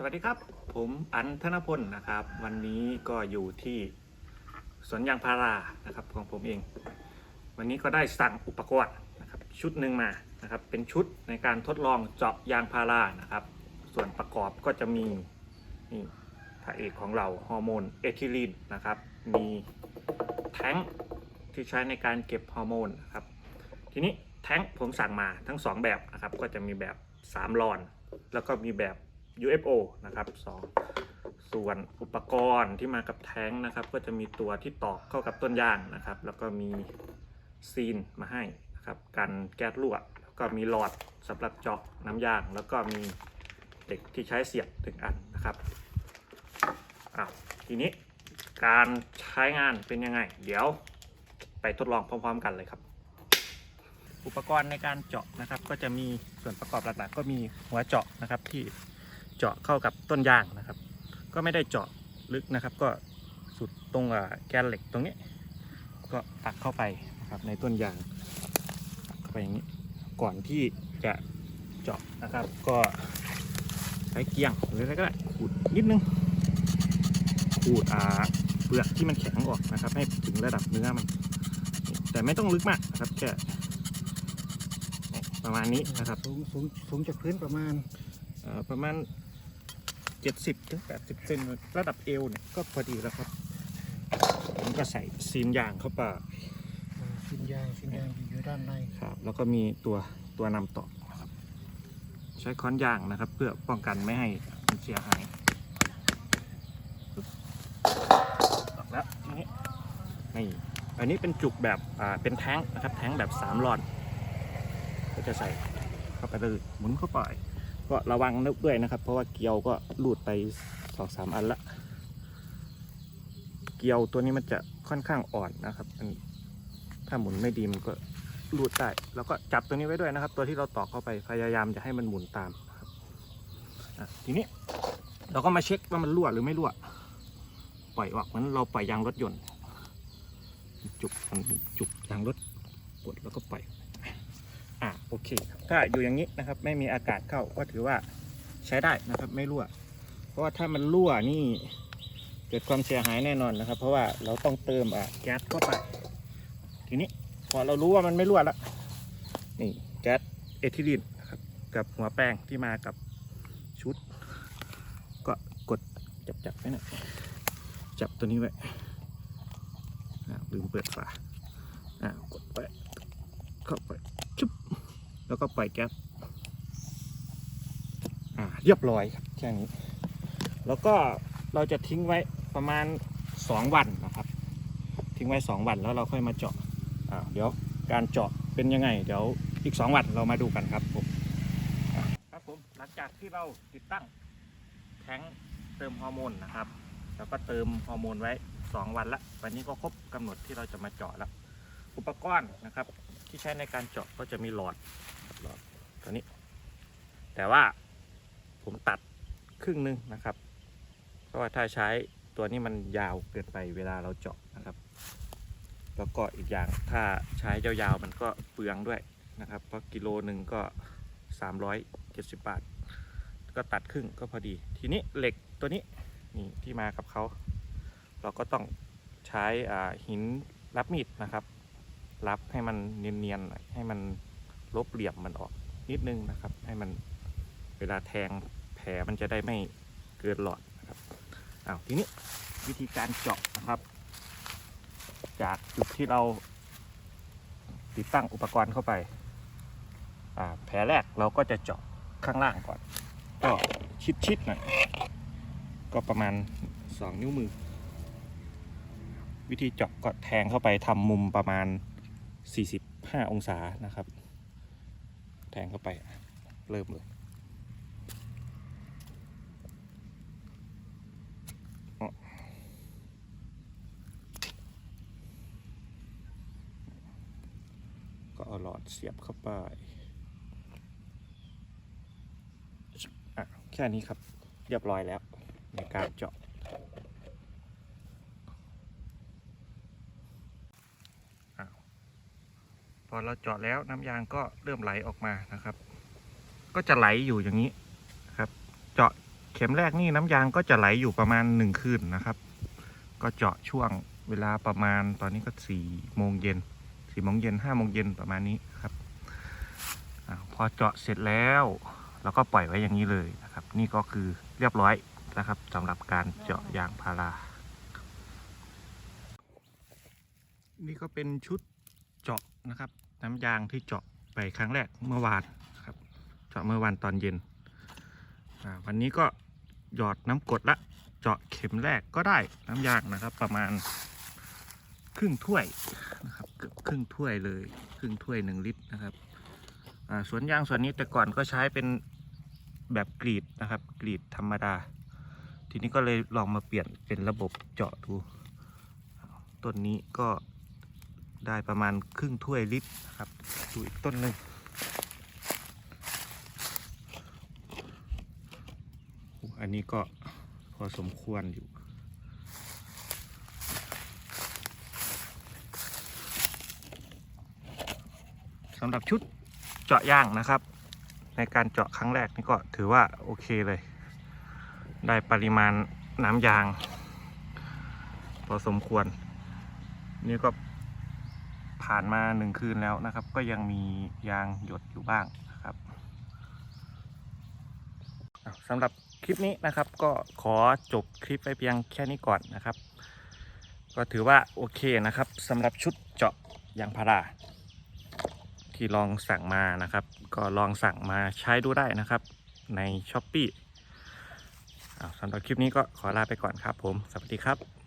สวัสดีครับ ผมอันธนพลนะครับ วันนี้ก็อยู่ที่สวนยางพารานะครับของผมเอง วันนี้ก็ได้สั่งอุปกรณ์นะครับชุดหนึ่งมานะครับ เป็นชุดในการทดลองเจาะยางพารานะครับ ส่วนประกอบก็จะมีนี่พระเอกของเราฮอร์โมนเอทิลีนนะครับ มีแท้งที่ใช้ในการเก็บฮอร์โมนนะครับ ทีนี้แท้งผมสั่งมาทั้ง 2 แบบนะครับ ก็จะมีแบบ3ลอน แล้วก็มีแบบ UFO นะครับสองส่วนอุปกรณ์ที่มากับแท้งนะครับ ก็จะมีตัวที่ตอกเข้ากับต้นยางนะครับ แล้วก็มีซีนมาให้นะครับกันแก๊สรั่วแล้วก็มีหลอดสำหรับเจาะน้ำยาง แล้วก็มีเหล็กที่ใช้เสียบถึงอันนะครับอ้าวทีนี้การใช้งานเป็นยังไง เดี๋ยวไปทดลองพร้อม ๆ กันเลยครับ อุปกรณ์ในการเจาะนะครับ ก็จะมีส่วนประกอบหลักๆ ก็มีหัวเจาะนะครับที่ เจาะเข้ากับต้นยางนะครับ ก็ไม่ได้เจาะลึกนะครับ ก็สุดตรงอ่าแกนเหล็กตรงนี้ ก็ตักเข้าไปนะครับในต้นยางตักเข้าไปอย่างนี้ ก่อนที่จะเจาะนะครับ ก็ใช้เกียงหรืออะไรก็ได้ขูดนิดนึงขูดอ่าเปลือกที่มันแข็งออกนะครับ ให้ถึงระดับเนื้อมัน แต่ไม่ต้องลึกมากนะครับแค่ประมาณนี้นะครับสูงสูงสูงจากพื้นประมาณเอ่อประมาณ 70ถึง80เซนระดับเอวเนี่ยก็พอดีแล้วครับผมก็ใส่ซีนยางเข้าไปอ่าสินยางสินยางอยู่ด้านในครับ แล้วก็มีตัวตัวนำต่อนะครับ ใช้ค้อนยางนะครับ เพื่อป้องกันไม่ให้มันเสียหายปึ๊บออกแล้วทีนี้นี่อันนี้เป็นจุกแบบอ่าเป็นแท้งนะครับ แท้งแบบสามหลอดก็จะใส่เข้าไปเลยหมุนเข้าไป ก็ระวังนึกด้วยนะครับ เพราะว่าเกลียวก็รูดไปสองสามอันละ เกลียวตัวนี้มันจะค่อนข้างอ่อนนะครับถ้าหมุนไม่ดีมันก็รูดได้แล้วก็จับตัวนี้ไว้ด้วยนะครับ ตัวที่เราตอกเข้าไปพยายามจะให้มันหมุนตามครับทีนี้เราก็มาเช็คว่ามันรั่วหรือไม่รั่ว ปล่อยออกเหมือนเราปล่อยยางรถยนต์ จุกมันจุกยางรถกดแล้วก็ปล่อย อะโอเคครับถ้าอยู่อย่างนี้นะครับ ไม่มีอากาศเข้าก็ถือว่าใช้ได้นะครับไม่รั่ว เพราะว่าถ้ามันรั่วนี่เกิดความเสียหายแน่นอนนะครับ เพราะว่าเราต้องเติมอะแก๊สเข้าไป ทีนี้พอเรารู้ว่ามันไม่รั่วแล้วนี่แก๊สเอทิลีนครับกับหัวแป้งที่มากับชุด ก็กดจับจับไว้น่อยจับตัวนี้ไว้ลืมเปิดฝาอะกดไป แล้วก็ปล่อยแก๊สอ่าเรียบร้อยครับแค่นี้ แล้วก็เราจะทิ้งไว้ประมาณ 2 วันนะครับ ทิ้งไว้ 2 วันแล้วเราค่อยมาเจาะอ่าเดี๋ยวการเจาะเป็นยังไง เดี๋ยวอีก 2 วันเรามาดูกันครับผมครับผมหลังจากที่เราติดตั้งแท้งเติมฮอร์โมนนะครับ แล้วก็เติมฮอร์โมนไว้ 2 วันละวันนี้ก็ครบกำหนดที่เราจะมาเจาะแล้วอุปกรณ์นะครับที่ใช้ในการเจาะก็จะมีหลอด หลอดตัวนี้ แต่ว่าผมตัดครึ่งหนึงนะครับ เพราะว่าถ้าใช้ตัวนี้มันยาวเกินไปเวลาเราเจาะนะครับ แล้วก็อีกอย่างถ้าใช้ยาวๆมันก็เปลืองด้วยนะครับ เพราะกิโลหนึ่งก็ 370 บาท ก็ตัดครึ่งก็พอดี ทีนี้เหล็กตัวนี้นี่ที่มากับเขาเราก็ต้องใช้หินรับมีดนะครับ รับให้มันเนียนๆให้มัน ลบเหลี่ยมมันออกนิดนึงนะครับ ให้มันเวลาแทงแผลมันจะได้ไม่เกินหลอดนะครับอ้าวทีนี้วิธีการเจาะนะครับ จากจุดที่เราติดตั้งอุปกรณ์เข้าไปแผลแรกเราก็จะเจาะข้างล่างก่อน ก็ชิดๆหน่อยก็ประมาณ 2 นิ้วมือ วิธีเจาะก็แทงเข้าไปทำมุมประมาณ 45 องศานะครับ งเข้าไปเริ่มเลยก็เอาหลอดเสียบเข้าไปอะแค่นี้ครับเรียบร้อยแล้วในการเจาะ พอเราเจาะแล้วน้ำยางก็เริ่มไหลออกมานะครับ ก็จะไหลอยู่อย่างนี้ครับ เจาะเข็มแรกนี่น้ำยางก็จะไหลอยู่ประมาณหนึ่งคืนนะครับ ก็เจาะช่วงเวลาประมาณตอนนี้ก็สี่โมงเย็นสี่โมงเย็นห้าโมงเย็นประมาณนี้ครับอพอเจาะเสร็จแล้วเราก็ปล่อยไว้อย่างนี้เลยนะครับ นี่ก็คือเรียบร้อยนะครับสำหรับการเจาะยางพารา นี่ก็เป็นชุดเจาะนะครับ น้ำยางที่เจาะไปครั้งแรกเมื่อวานครับ เจาะเมื่อวานตอนเย็น วันนี้ก็หยอดน้ำกดละ เจาะเข็มแรกก็ได้น้ำยางนะครับ ประมาณครึ่งถ้วยนะครับเกือบครึ่งถ้วยเลย ครึ่งถ้วยหนึ่งลิตรนะครับอ่าสวนยางส่วนนี้แต่ก่อนก็ใช้เป็นแบบกรีดนะครับ กรีดธรรมดา ทีนี้ก็เลยลองมาเปลี่ยนเป็นระบบเจาะดู ต้นนี้ก็ ได้ประมาณครึ่งถ้วยลิตรครับดูอีกต้นหนึ่งอันนี้ก็พอสมควรอยู่ สำหรับชุดเจาะย่างนะครับ ในการเจาะครั้งแรกนี่ก็ถือว่าโอเคเลย ได้ปริมาณน้ำยาง พอสมควร นี่ก็ ผ่านมาหนึ่งคืนแล้วนะครับ ก็ยังมียางหยดอยู่บ้างนะครับสำหรับคลิปนี้นะครับ ก็ขอจบคลิปไปเพียงแค่นี้ก่อนนะครับ ก็ถือว่าโอเคนะครับสำหรับชุดเจาะยางพาราที่ลองสั่งมานะครับ ก็ลองสั่งมาใช้ดูได้นะครับ ใน s h อ p e e สำหรับคลิปนี้ก็ขอลาไปก่อนครับผม สวัสดีครับ